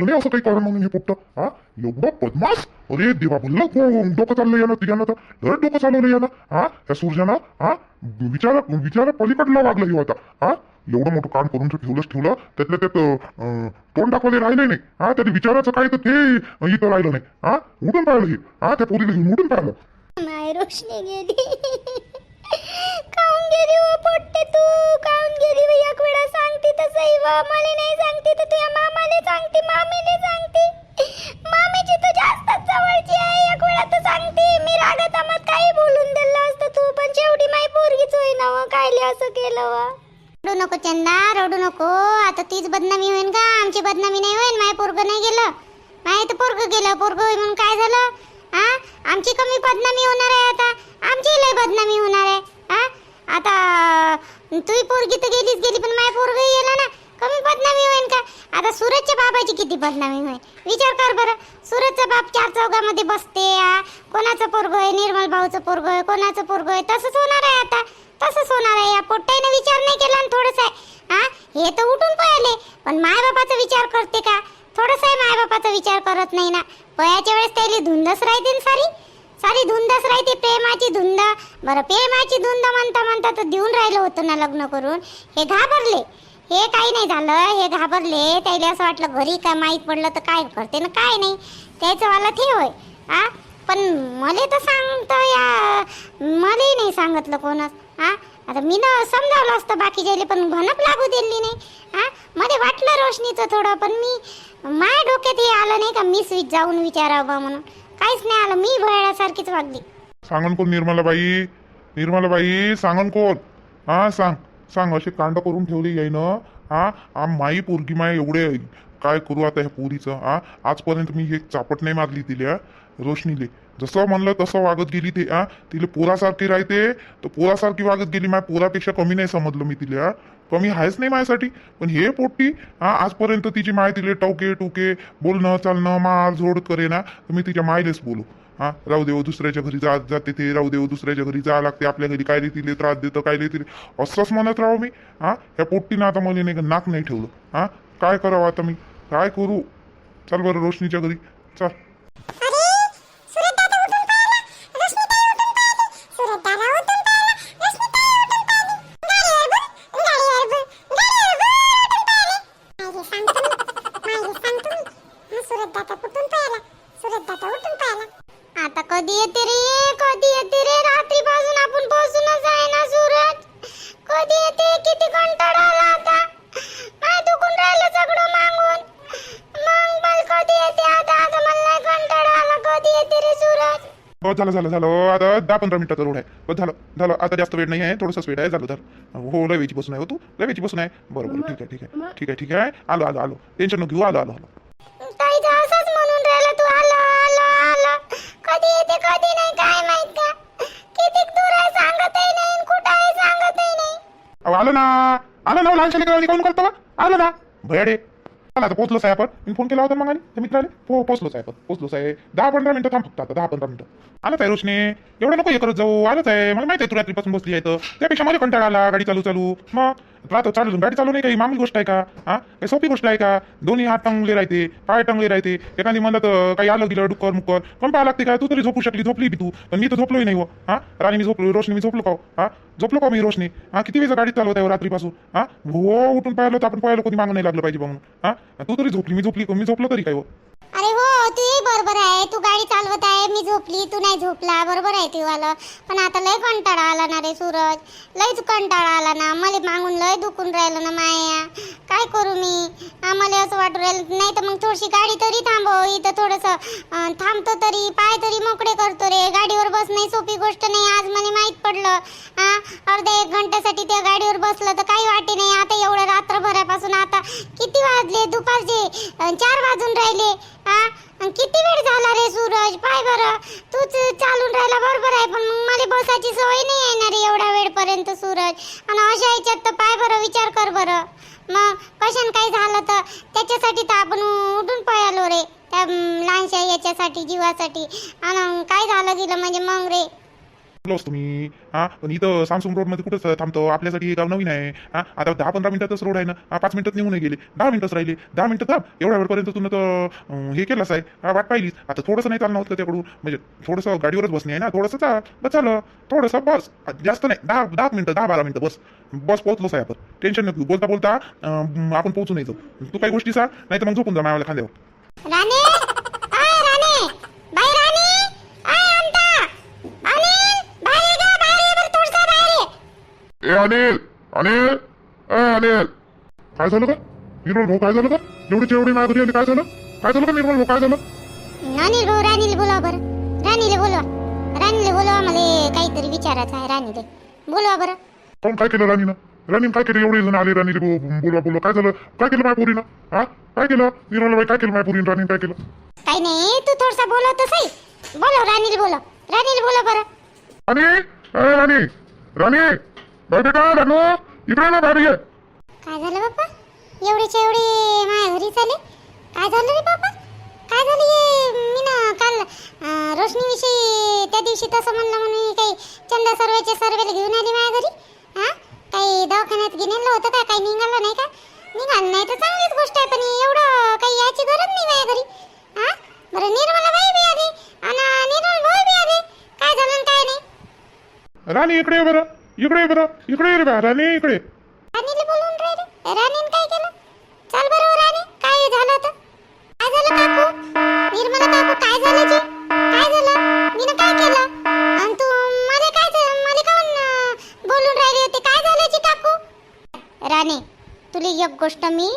वाटलं नाही असं काही कारण म्हणून हे पोपट. हा? एवढं बदमाश? अरे देवा बोलला डोकं चाललं यानं तिघांना तर. लय डोकं चालवलं यानं. हा? त्या सूर्यानं हा? विचारा विचारा पलीकडला वागलं हे होता हा? एवढं मोठं काम करून ठेवलंच ठेवलं त्यातल्या त्यात तोंड दाखवायला राहिले नाही. हा? त्यात विचाराचं काय तर ते इथं राहिलं नाही. हा? उठून पाहिलं हे. हा? त्या पोरीला घेऊन उठून पाहिलं रोशनी गेली. गेली हो पोट्टे तू. काऊन गेली व हो, एक वेळा सांगते तर सही. व मला नाही सांगते तर तुझ्या मामाले सांगते. मामीले सांगते. मामीची तू जास्तच जवळची आहे. एक वेळा तर सांगते. मी रागात मत काही बोलून दिलं असतं तू पण शेवटी माई पोरगीच होई ना व हो. कायले असं केलं व रडू नको चंदा रडू नको. आता तीच बदनामी होईन का? आमची बदनामी नाही होईन? माय पोरग नाही गेलं? माय तर पोरग गेलं. पोरग होई म्हणून काय झालं? हा आमची कमी बदनामी होणार आहे आता. आमची लय बदनामी होणार आहे. हा आता तुही पोरगी तर गेलीच गेली पण माय पोरगी गेला ना कमी बदनामी होईन का? आता सूरजच्या बाबाची किती बदनामी होईल विचार कर बरं. सूरजचा बाप चार चौघामध्ये बसते हा. कोणाचं पोरग आहे? निर्मल भाऊचं पोरग आहे? कोणाचं पोरग आहे? तसंच होणार आहे आता. तसंच होणार आहे. या पोट्टाईनं विचार नाही केला थोडस आहे. हा हे तर उठून पळाले. पण माय बापाचा विचार करते का? थोडस आहे माय बापाचा विचार करत नाही ना. पयाच्या वेळेस त्याली धुंदच राहते ना सारी. सारी धुंदच राहते प्रेमाची धुंद. बरं प्रेमाची धुंद म्हणता म्हणता तर देऊन राहिलं होतं ना लग्न करून. हे घाबरले. हे काही नाही झालं. हे घाबरले. त्याला असं वाटलं घरी काय माहीत पडलं तर काय करते ना काय नाही. त्याचं मला ते होय. आ? पण मला तर सांगतं या मलाही नाही सांगितलं कोणच. हा आता मी ना समजावलं असतं बाकीच्याले पण भनप लागू दिली नाही. हा मध्ये वाटलं रोशनीचं थोडं पण मी माझ्या डोक्यात हे आलं नाही का मी स्विच जाऊन विचारावं म्हणून. काहीच नाही आलं. मी भयासारखीच वागली. सांगन कोण निर्मलाबाई? निर्मलाबाई सांगन कोण? हा सांग. सांग असे कांड करून ठेवली यायनं हा आ माई पोरगी माय एवढे काय करू आता ह्या पोरीचं? हा आजपर्यंत मी एक चापट नाही मारली तिला रोशनीले. जसं म्हणलं तसं वागत गेली ते हा. तिला पोरासारखी राहते तर पोरासारखी वागत गेली माझ्या पोरापेक्षा कमी नाही समजलं मी तिला कमी आहेच नाही माझ्यासाठी. पण हे पोट्टी हा आजपर्यंत तिची माय तिले टवके टुके बोलणं चालणं मार झोड करे ना तर मी तिच्या मायलेच बोलू. हा राहू देव दुसऱ्याच्या घरी जात जाते ते राहू देव दुसऱ्याच्या घरी जावं लागते आपल्या घरी काय तिले त्रास देतं काय तिले असंच म्हणत राहू मी. हा ह्या पोट्टीनं आता मला नाही का नाक नाही ठेवलं. हा काय करावं आता मी? काय करू? चल बरं रोशनीच्या घरी. चल. झालं झालं झालं. हो, आता दहा पंधरा मिनिटाचा रोड आहे. बस झालं झालं. आता जास्त वेळ नाही आहे. थोडंसंच वेळ आहे. झालं झालं. हो लय वेची बसून आहे हो तू. लय वेची बसून आहे. बरं बरं ठीक आहे ठीक आहे. ठीक आहे ठीक आहे. आलो आलो आलो. टेन्शन नको घेऊ. आलो आलो आलो. आलं आलं आलं. कधी येते कधी नाही काय माहीत का? किती दूर आहे सांगतही नाही कुठं आहे सांगतही नाही. अहो आलो ना. आलो ना लहान शालेकरांनी काऊन करतो आलो ना. भयाडे. आला आता पोचलोच आहे आपण. मी फोन केला होता मग आणि त्या मित्राने हो, हो पोचलोच आहे आपण. पोचलोच आहे. दहा पंधरा मिनिटं थांब फक्त आता दहा पंधरा मिनिटं. आलंच आहे रोशने. एवढं नको हे करत जाऊ. आलंच आहे. मला माहिती आहे तू रात्रीपासून बसली आहे तर. त्यापेक्षा मला कंटाळा आला. गाडी चालू चालू. मग? रात्र चालू गाडी चालू नाही काही. मामूली गोष्ट आहे का? हा? काही सोपी गोष्ट आहे का? दोन्ही हात टंगले राहते. पाय टंगले राहते. एखादी म्हणलं तर काही आलं गेलं डुक्कर मुक्कर पण पाहा लागते का? तू तरी झोपू शकली. झोपली बी तू. पण मी तर झोपलोही नाही हो. हा? राणी मी झोपलो रोशनी मी झोपलो का हो? हा? झोपलो का हो मी रोशनी? हा? किती वेळेस गाडी चालवत आहे रात्रीपासून? हा? हो उठून पाहिलं तर आपण पाहिलं कोणी मागं नाही लागलं पाहिजे म्हणून. हा? तू तरी झोपली मी झोपली मी झोपलो तरी काय हो? अरे हो तू बरोबर आहे. तू गाडी चालवत आहे मी झोपली तू नाही झोपला. बरोबर आहे तू आलं पण आता लय कंटाळा आला ना रे सूरज. लयच कंटाळा आला ना. मला मागून लय दुखून राहिलं ना माया. काय करू मी? आम्हाला असं वाटू राहिलं नाही तर मग थोडीशी गाडी तरी थांबव. इथं थोडंसं थांबतो तरी पाय तरी मोकळे करतो रे. गाडीवर बसणे सोपी गोष्ट नाही. आज मला माहीत पडलं. हा अर्ध्या एक घंट्यासाठी त्या गाडीवर बसलं तर काही वाटे नाही. आता एवढं सकाळपासून आता किती वाजले? दुपारचे चार वाजून राहिले. हा किती वेळ झाला रे सूरज? पाय बरं. तूच चालून राहिला बरोबर आहे पण मग मला बसायची सवय नाही आहे एवढा वेळपर्यंत सूरज. आणि अशा ह्याच्यात तर पाय बरं विचार कर बरं. मग कशाने काही झालं तर? त्याच्यासाठी तर आपण उठून पळालो रे त्या लहानशा याच्यासाठी जीवासाठी. आणि काय झालं गेलं म्हणजे मग रे? बोललो तुम्ही हा पण इथं सॅमसंग रोडमध्ये कुठं थांबतो? आपल्यासाठी गाव नवीन आहे. हा आता दहा पंधरा मिनिटातच रोड आहे ना? पाच मिनिटात निघून गेले. दहा मिनिटच राहिले. दहा मिनिटं थांब. एवढ्या वेळपर्यंत तुम्ही तर हे केलंच आहे. हा वाट पाहिलीच आता थोडंसं नाही चालणं होतं त्याकडून. म्हणजे थोडंसं गाडीवरच बसणे आहे ना? थोडंसं चा बस झालं थोडंसं बस. जास्त नाही. दहा दहा मिनिटं दहा बारा मिनिटं बस. बस पोहोचलोच आहे आपण. टेन्शन नको बोलता बोलता आपण पोहोचून यायचो तू काही गोष्टी सांग. नाही तर मग झोपून जा मायाला खांद्यावर राणे आय राणे बाई राणे आय अंता अनिल बाहेर ये ग बाहेर ये बरं थोडसा बाहेर ये ए अनिल अनिल अनिल. काय झालं का निर्मल भाऊ काय झालं का एवढी एवढी माझ्या घरी आली काय झालं? काय झालं का निर्मल भाऊ काय झालं? राणील भाऊ राणीला बोलवा बरं. राणीला बोलवा. राणीला बोलवा मला काहीतरी विचारायचं आहे राणीले. बोलवा बरं. काऊन काय केलं राणीनं? राणीनं काय केलं? एवढे जण आले राणीले बो- बोलवा बोलवा. काय झालं? काय केलं माझ्या पोरीनं? हा? काय केलं? निर्मल भाई काय केलं माझ्या पोरीनं? राणीनं काय केलं? काही नाही तू थोडसा बोलव तर सही. बोलव राणीला बोलव. राणीला बोलव बरं. राणी ए राणी राणी. बाई बेटा रानू इकडे ना बाहेर ये. काय झालं बाप्पा एवढेच्या एवढे माझ्या घरी चाले काय झालं रे बाप्पा काय झालं हे? मी ना काल अं, रोशनीविषयी त्या दिवशी तसं म्हणलं म्हणून मी काही चंदा सर्वेच्या सर्वेला घेऊन आली माझ्या घरी. हा? काही दवाखान्यात गेलेलं होतं का? काही निघालं नाही का? निघालं नाही तर चांगलीच गोष्ट आहे पण एवढं काही याची गरज नाही माझ्या घरी. हा? बरं निर्मला बाई बी आली. आणि निर्मल भाऊ बी आले. काय झालं आणि काय नाही? राणी इकडे ये बरं. इकडे ये बरं. इकडे ये रे बा. राणी इकडे. राणीला बोलून राहिले? राणीने काय केलं? चल बरं हो राणी. काय झालं होतं काय झालं काकू? निर्मला काकू काय झालं काय झालं? काय केलं? आणि तू मला काय झालं? मला काऊन अं, बोलून राहिले होते? काय झालं जी काकू? राणी तुला एक गोष्ट मी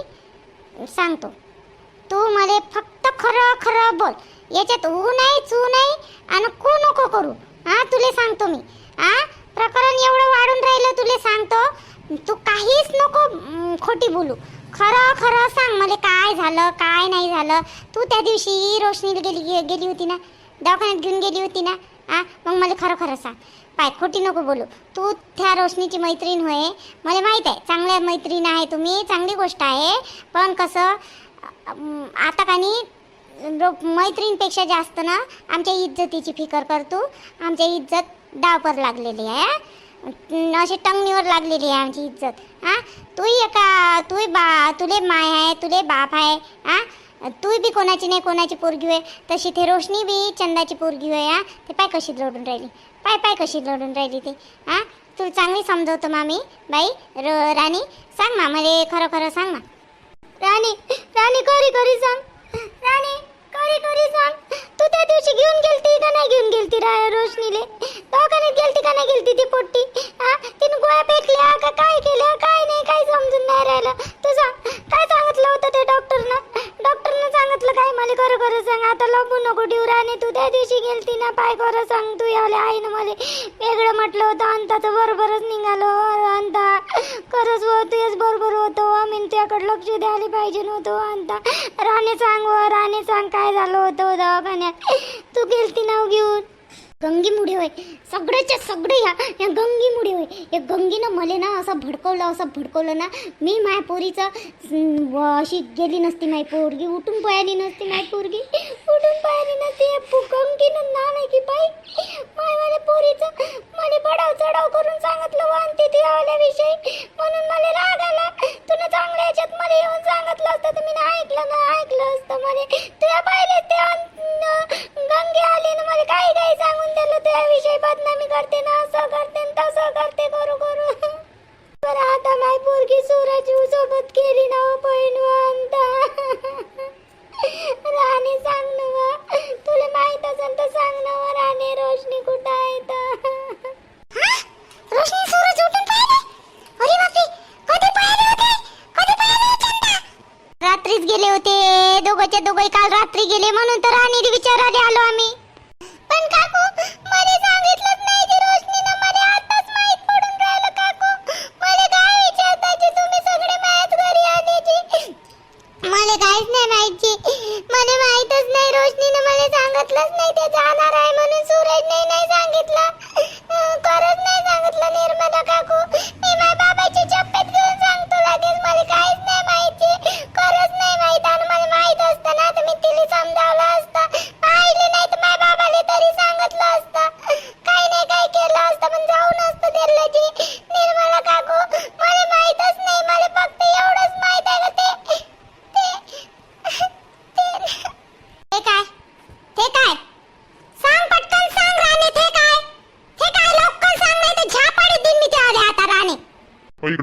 सांगतो. तू मला फक्त खरं खरं बोल. याच्यात ऊ नाही चू नाही आणि कू नको करू. हा तुला सांगतो मी. हा प्रकरण एवढं वाढून राहिलं तुले सांगतो तू काहीच नको खोटी बोलू. खरं खरं सांग मला काय झालं काय नाही झालं. तू त्या दिवशी रोशनीला गेली गेली होती ना दवाखान्यात घेऊन गेली होती ना आ? मग मला खरं खरं सांग. पाय खोटी नको बोलू. तू त्या रोशनीची मैत्रीण होय. मला माहीत आहे चांगल्या मैत्रीण आहे तुम्ही चांगली गोष्ट आहे. पण कसं आता का नाही मैत्रीणपेक्षा जास्त ना आमच्या इज्जतीची फिकर करतो आमच्या इज्जत डावपर लागलेली आहे अशी टंगणीवर लागलेली आहे आमची इज्जत. हा? तू एका तूही बा तुले माय आहे तुले बाप आहे हा? तू बी कोणाची नाही कोणाची पोरगी आहे तशी ते रोशनी बी चंदाची पोरगी आहे हा? ते पाय कशी लढून राहिली? पाय पाय कशी लढून राहिली ते हा? तुला चांगली समजवतो मामी बाई र राणी. सांग ना मला खरं खरं सांग ना. राणी राणी खरी खरी सांग. राणी. करी करी सांग. तू त्या दिवशी घेऊन गेलती का नाही घेऊन गेलती रा रोशनीले? दवाखान्यात गेलती का नाही गेलती ती पोट्टी? हा? तिने गोळ्या फेकल्या का काय केलं काय नाही काय समजून नाही राहिलं. तू सांग काय सांगितलं होतं ते डॉक्टरनं? डॉक्टरनं सांगितलं काय? मला खरं खरं सांग. आता लपू नको ठेवू राणी. तू त्या दिवशी गेलती ना? पाय खरं सांग तू यावले ना मला. वेगळं म्हटलं होतं. अंताचं बरोबरच निघालो. अंता खरंच व तुझ्याच बरोबर होतो. आम्ही त्याकडे लक्ष द्यायला पाहिजे नव्हतं. अंता राणे सांग व राणे सांग काय काय झालं होतं दवाखान्यात? तू गेलती नाव घेऊन. गंगीमुळे होय. सगळ्याच्या सगळे ह्या या गंगीमुळे होय. या गंगीनं मला ना असं भडकवलं असं भडकवलं ना मी माय पोरीचं अशी गेली नसती माय पोरगी. उठून पळाली नसती माय पोरगी. उठून पळाली नसती. गंगीनं ना नाही की बाई माय माझ्या पोरीचं मला बडाव चढाव करून सांगितलं वानते ते विषयी. म्हणून मला राग आला. तुला चांगल्या याच्यात मला येऊन सांगितलं असतं तर मी ना ऐकलं ना ऐकलं असतं मला. तुझ्या राणी आलो आम्ही.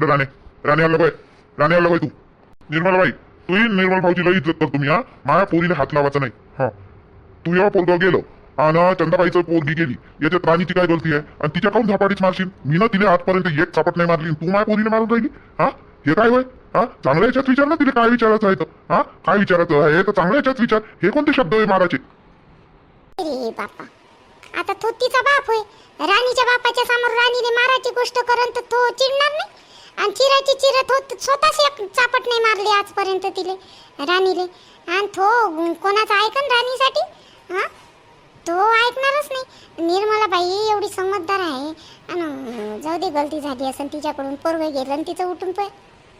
इकडे राणे. राणे आलं बाय राणे आलं बाय तू. निर्मला बाई तू निर्मल भाऊची लई इज्जत करतो मी हा. माझ्या पोरीला हात लावायचा नाही. हा. तू या पोरगाव गेलो आणि चंदाबाईचं पोरगी गेली. याच्यात राणीची काय गलती आहे? आणि तिच्या काऊन झापाटीच मारशील? मी ना तिने आजपर्यंत एक चापट नाही मारली तू माझ्या पोरीने मारून राहिली? हा? हे काय होय? हा? चांगल्या याच्यात विचार ना तिला काय विचारायचं आहे तर. हा? काय विचारायचं आहे? तर चांगल्या याच्यात विचार. हे कोणते शब्द आहे मारायचे बापा. आता तो तिचा बाप होय. राणीच्या बापाच्या समोर राणीने मारायची गोष्ट करन तर तो चिडणार नाही? आणि चिरायची चिरत होत स्वतःच एक चापट नाही मारली आजपर्यंत तिले राणीले. आणि तो कोणाचा ऐकन राणीसाठी? हां? तो ऐकणारच नाही. निर्मला बाई एवढी समजदार आहे. आणि जाऊ दे गलती झाली असेल तिच्याकडून पोरग गेलं आणि तिचं उठून पण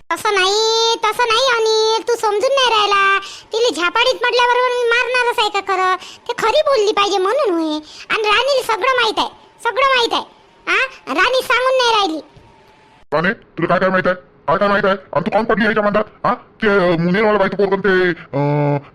तसं नाही तसं नाही आणि तू समजून नाही राहिला. तिला झापाडीत म्हटल्याबरोबर मी मारणारच आहे का खरं? ते खरी बोलली पाहिजे म्हणून होय. आणि राणीला सगळं माहीत आहे सगळं माहीत आहे. हा? राणी सांगून नाही राहिली. राणे तुला काय काय माहीत आहे? काय काय? माहीत आहे आणि तू कोण पडली याच्या म्हणतात हा? ते निर्मला बाई पोरगन ते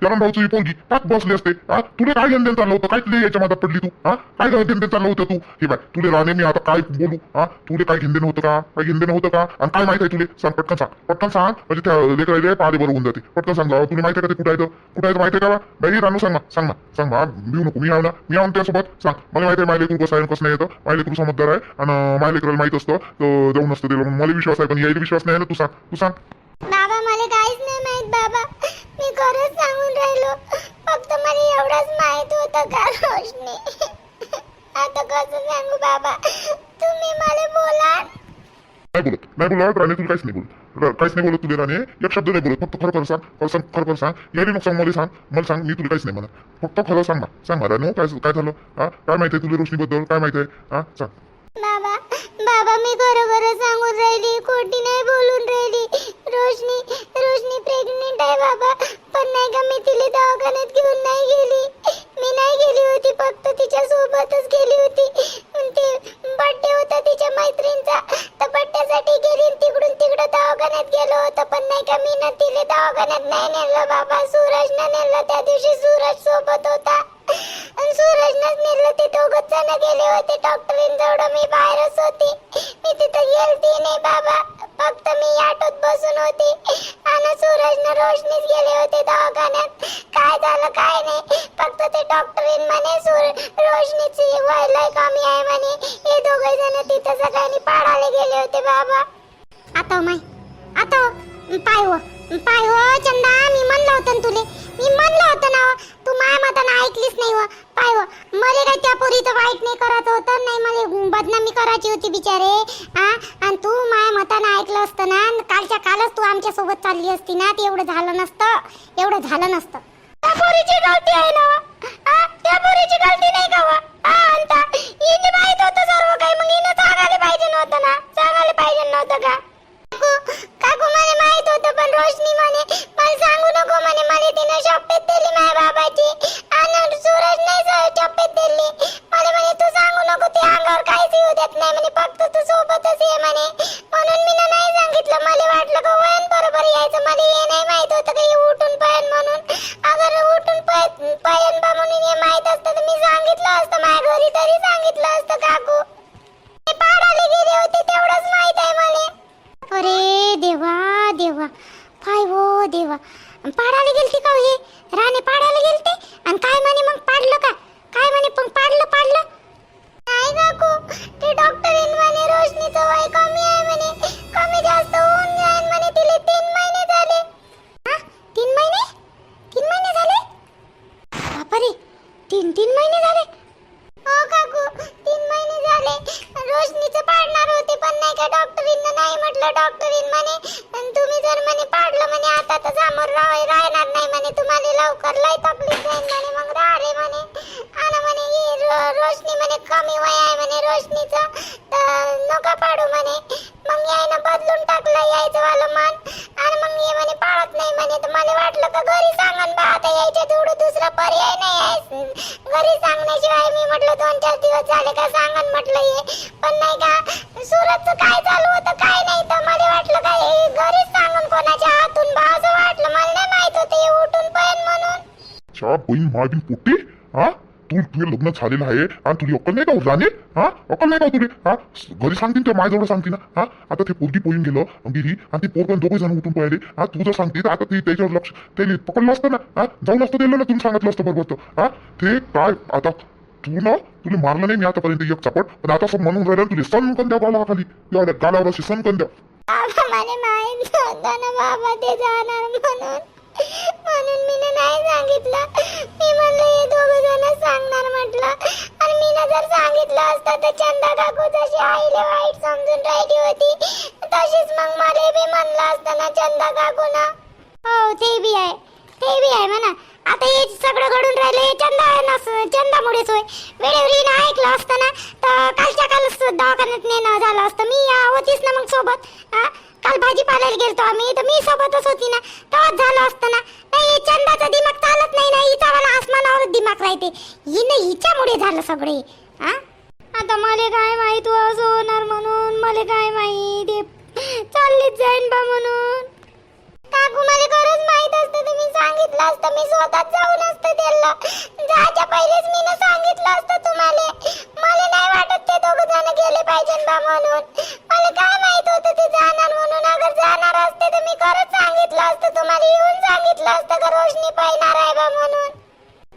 जगन भाऊची ही पोरगी पाच बसले असते. हा? तुला काय घेणं चाललं होतं? काय तुला याच्या मधात पडली तू? हा? काय घेणं चाललं होतं तू? हे बाय तुले राणे मी आता काय बोलू? हा? तुले काय घेणं होतं का? काय घेणं होतं का? आणि काय माहीत आहे तुले? सांग पटकन सांग. पटकन सांग म्हणजे त्या लेकरायले पाले बरोबर होऊन जाते. पटकन सांग तुला माहिती आहे का ते कुठं आहे तर? कुठं आहे माहिती आहे का बा? बाई रानू सांग ना सांग ना सांग ना. भिऊ नको मी आव ना मी आव त्यासोबत. सांग मला माहिती आहे मायलेकरू कसं आहे कसं नाही येतं मायलेकरू समजदार आहे. आणि मायलेकराला माहीत असतं तर जाऊन असतं त्याला मला विश्वास आहे पण यायला विश्वास नाही. ना तू सांग तू सांग. बाबा मला काहीच नाही माहीत बाबा. मी खरंच सांगून राहिलो. फक्त मला एवढंच माहीत होतं का रोशनी? आता कसं सांगू बाबा? तुम्ही मला बोला. नाही बोलत नाही बोलत राणे तुला काहीच नाही बोलत. र- काहीच नाही बोलत तुला राणे. एक शब्द नाही बोलत फक्त खरं खरं सांग खरं सांग खरं खरं सांग. यायला नको सांग मला सांग. मला सांग मी तुला काहीच नाही म्हणत. फक्त खरं सांग ना. सांग ना राणे काय काय झालं? हा? काय माहिती आहे तुला रोशनीबद्दल? काय माहिती आहे? हा? सांग. बाबा बाबा मी बरोबर सांगून राहिली खोटी नाही बोलून राहिली. रोशनी रोशनी प्रेग्नेंट आहे बाबा पण नाही का मी तिला दवाखान्यात घेऊन नाही गेली. मी नाही गेली होती फक्त तिच्या सोबतच गेली होती. ते बर्थडे होता तिच्या मैत्रिणीचा तर बर्थडेसाठी गेली तिकडून तिकडं दवाखान्यात गेलो होतो पण नाही का मी ना तिला दवाखान्यात नाही नेलं बाबा. सूरज ना नेलं त्या दिवशी सूरज सोबत होता. आणि सूरजनंच नेलं ते दोघच जण गेले होते डॉक्टर मी बाहेरच चंदा मी म्हणलं होतं ना तुले. मी म्हणलं होतं ना तू माय मतानं ऐकलीच नाही व. पाय व मला काय त्या पोरीचं वाईट नाही करत होतं नाही मला बदनामी करायची होती बिचारे हा? आणि तू माय मतानं ऐकलं असतं ना कालच्या कालच तू आमच्यासोबत चालली असती ना ते एवढं झालं नसतं एवढं झालं नसतं. त्या पोरीची गलती आहे ना त्या पोरीची गलती नाही का हो? माहीत होतं सर्व काही मग हिनं सांगायला पाहिजे नव्हतं ना सांगायला पाहिजे नव्हतं का? हो, काकू काकू मला माहीत होतं पण रोशनी म्हणे मला सांगू नको म्हणे मला तिनं शॉपेत दिली माझ्या बाबाची. आणि सूरज नाही शॉपेत दिली. मला म्हणे तू सांगू नको ते अंगावर काहीच येऊ देत नाही म्हणे फक्त तू सोबतच ये म्हणे. म्हणून मी नाही सांगितलं. मला वाटलं का वयन बरोबर यायचं. मला हे नाही माहीत होतं का हे उठून शिवाय मी म्हटलं दोन चार दिवस झाले का सांगन म्हटलं हे. पण नाही का सुरतचं काय चालू होतं काय नाही तर मला वाटलं का हे घरीच सांगून कोणाच्या हातून. बा असं वाटलं मला नाही माहीत होतं हे उठून पण म्हणून. चा बहीण महाबीन पोट्टी? हा? तू तुझे लग्न झालेलं आहे आणि तुझी अक्कल नाही का हो, राणे हा? अक्कल नाही का हो तुझे? हा? घरी सांगतील ते माझ्याजवळ सांगते ना हा? आता ते पोरगी पोळून गेलं गेली आणि ती पोरगण दोघे जण उठून पळाले. हा? तू जर सांगते तर आता ती त्याच्यावर लक्ष त्याने पकडलं असतं ना. हा? जाऊन असतं दिलं ना तुम्ही सांगितलं असतं बरोबर हा? ते काय आता तू ना तुला मारलं नाही मी आतापर्यंत एक चपट पण आता असं म्हणून राहिलं तुला सण द्या गालाखाली एवढ्या गालावर अशी सण द्या नव्हतं ना बाबा ते जाणार म्हणून. म्हणून मी नाही सांगितलं. मी म्हणलं हे दोघ जण सांगणार म्हटलं. आणि मी जर सांगितलं असतं तर चंदा काकू जशी आईले वाईट समजून राहिली होती तशीच मग मला बी म्हणलं असतं ना चंदा काकू ना हो ते बी आहे. ते बी आहे म्हणा. आता हे सगळं घडून राहिले चंदा नस- चंदामुळेच होय वेळेवर हिनं ऐकलं असतं ना तर कालच्या कालच दवाखान्यात नेणं झालं असतं. मी होतीच ना मग सोबत हा? काल भाजीपाल्याला गेलतो आम्ही तर मी सोबतच होती ना. तेव्हाच झालं असतं ना. नाही चंदाचा दिमाग चालत नाही ना हिचा मला आसमानावरच दिमाग राहते. हिनं हिच्यामुळे झालं सगळे हा आता मला काय माहीत असं होणार म्हणून मला काय माहीत चाललीच जाईन बा म्हणून. काकू मला खरंच माहीत असतं. तुम्ही मी सांगितलं असतं. मी स्वतःच जाऊन असतं त्याला जायच्या पहिलेच मी सांगितलं असतं तुम्हाला. मला नाही वाटत ते दोघं जण गेले पाहिजे बा म्हणून. मला काय माहीत होतं ते जाणार म्हणून. अगर जाणार असते तर मी खरंच सांगितलं असतं. तुम्हाला येऊन सांगितलं असतं का रोशनी पाहिणार आहे बा म्हणून.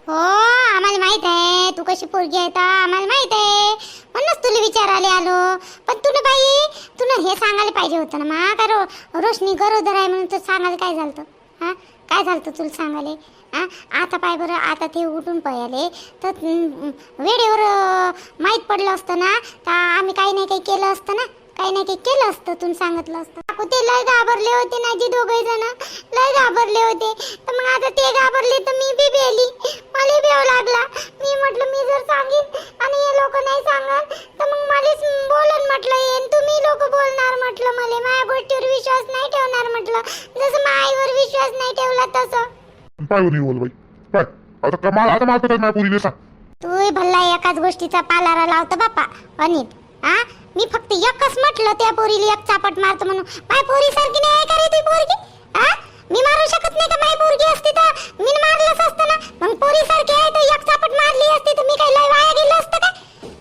हो आम्हाला माहीत आहे. तू कशी पोरगी आहे तर आम्हाला माहीत आहे. म्हणूनच तुला विचारायला आलो. पण तुला बाई तुला हे सांगायला पाहिजे होतं ना मा? का रो रोशनी गरोदर आहे म्हणून तू सांगायला काय झालं हां? काय झालं तुला सांगायला? हा? आता पाय बरं आता ते उठून पळाले तर वेळेवर माहीत पडलं असतं ना? तर आम्ही काही नाही काही केलं असतं ना? काही नाही काही केलं असतं तुम्ही सांगितलं असतं. काकू ते लय घाबरले होते ना जे दोघे जण. लय घाबरले होते. तर मग आता ते घाबरले तर मी बी बेली. मला बेव लागला. मी म्हटलं मी जर सांगेन आणि हे लोक नाही सांगन तर मग मलाच बोलन म्हटलं येईन तुम्ही लोक बोलणार म्हटलं मला. माझ्या गोष्टीवर विश्वास नाही ठेवणार म्हटलं. जसं माझ्या आईवर विश्वास नाही ठेवला तसं. पाय नाही बोल बाई. पाय. आता आता मारतो काय माझ्या पोरीने सांग. तू भल्ला एकाच गोष्टीचा पालारा लावतो बापा. अनित हा? मी फक्त एकच म्हटलं त्या पोरीला एक चापट मारतो म्हणून. माय पोरी सारखी नाही आहे का रे ती पोरगी? हा मी मारू शकत नाही का माय पोरगी असती तर? मी मारलंच असतं ना. मग पोरी सारखी आहे तर एक चापट मारली असती तर मी काही लय वाया गेलं असतं का?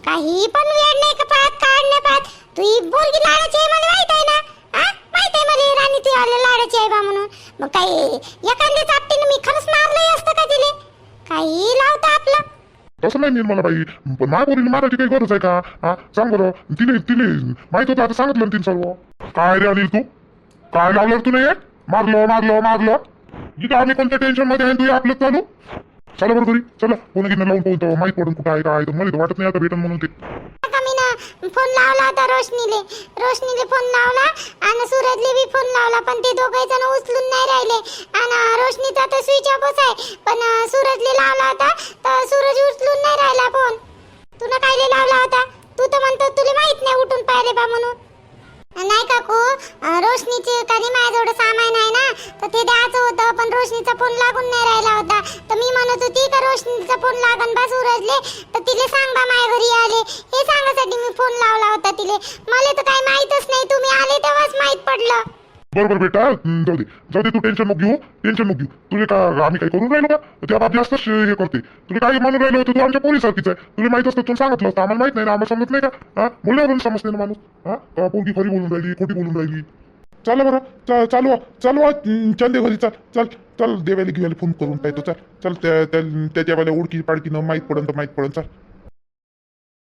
काही पण वेळ नाही का पाहत काढ नाही पाहत. तू ही पोरगी लाडाची आहे मला माहीत आहे ना? हा माहीत आहे मला राणी ती आले लाडाची आहे बा म्हणून. मग काही एखाद्या चापटीनं मी खरंच मारलंही असतं का तिले? काही लावतं आपलं. तसं नाही निर्मला बाई? पण माझ्या पोरीने मारायची काही गरज आहे का? हा? सांग बरं. तिने तिने माहीत होतं आता सांगितलं ना तिने सर्व. काय रे अनिल तू? काय लावलं तू नाही मारलं मारलं मारलं. इथं आम्ही कोणत्या टेन्शनमध्ये आहे? तू आपलं चालू. चला बरं घरी. चला. कोणी घेणं लावून पाहतो माहीत पडून कुठं आहे काय तर मला वाटत नाही आता भेटन म्हणून ते. फोन लावला होता रोशनीले. रोशनीले फोन लावला आणि सूरजले बी फोन लावला पण ते दोघे जण उचलून नाही राहिले. आणि रोशनीचा तर स्विच ऑफच आहे पण सूरजले लावला होता तर सूरज उचलून नाही राहिला फोन तुला कायले लावला होता? तू तर म्हणतो तुला माहीत नाही उठून पाहिले बा म्हणून. नाही काकू अं, रोशनीचे कधी माझ्याजवळ सामान आहे ना तर ते द्यायचं होतं पण रोशनीचा फोन लागून नाही राहिला होता. तर मी म्हणत होती का रोशनीचा फोन लागन बा सूरजले तर तिले सांग बा माझ्या घरी आले. हे सांगासाठी मी फोन लावला होता तिले. मला तर काही माहीतच नाही तुम्ही आले तेव्हाच माहीत पडलं. बरोबर बेटा जाऊ दे. जाऊ दे तू टेन्शन नको घेऊ टेन्शन नको घेऊ. तुला का आम्ही काही करून राहिलो का? त्या बाब जास्त हे करते. तुला काय म्हणून राहिलो होतं तू आमच्या पोलीसारखीच आहे. तुला माहीत असतं तुला सांगितलं असतं आम्हाला माहीत नाही ना आम्हाला समजत नाही का? हा? बोलल्यावरून समजते ना माणूस. हा? का पोरगी खरी बोलून राहिली खोटी बोलून राहिली? चला बरं चालू चालू चल दे घरी चल चल चल देवाला घेवायला फोन करून पाहतो चल चल त्या त्या- त्याच्या वाल्या ओळखी पाडकीनं माहीत पडन तर माहीत पडन चल.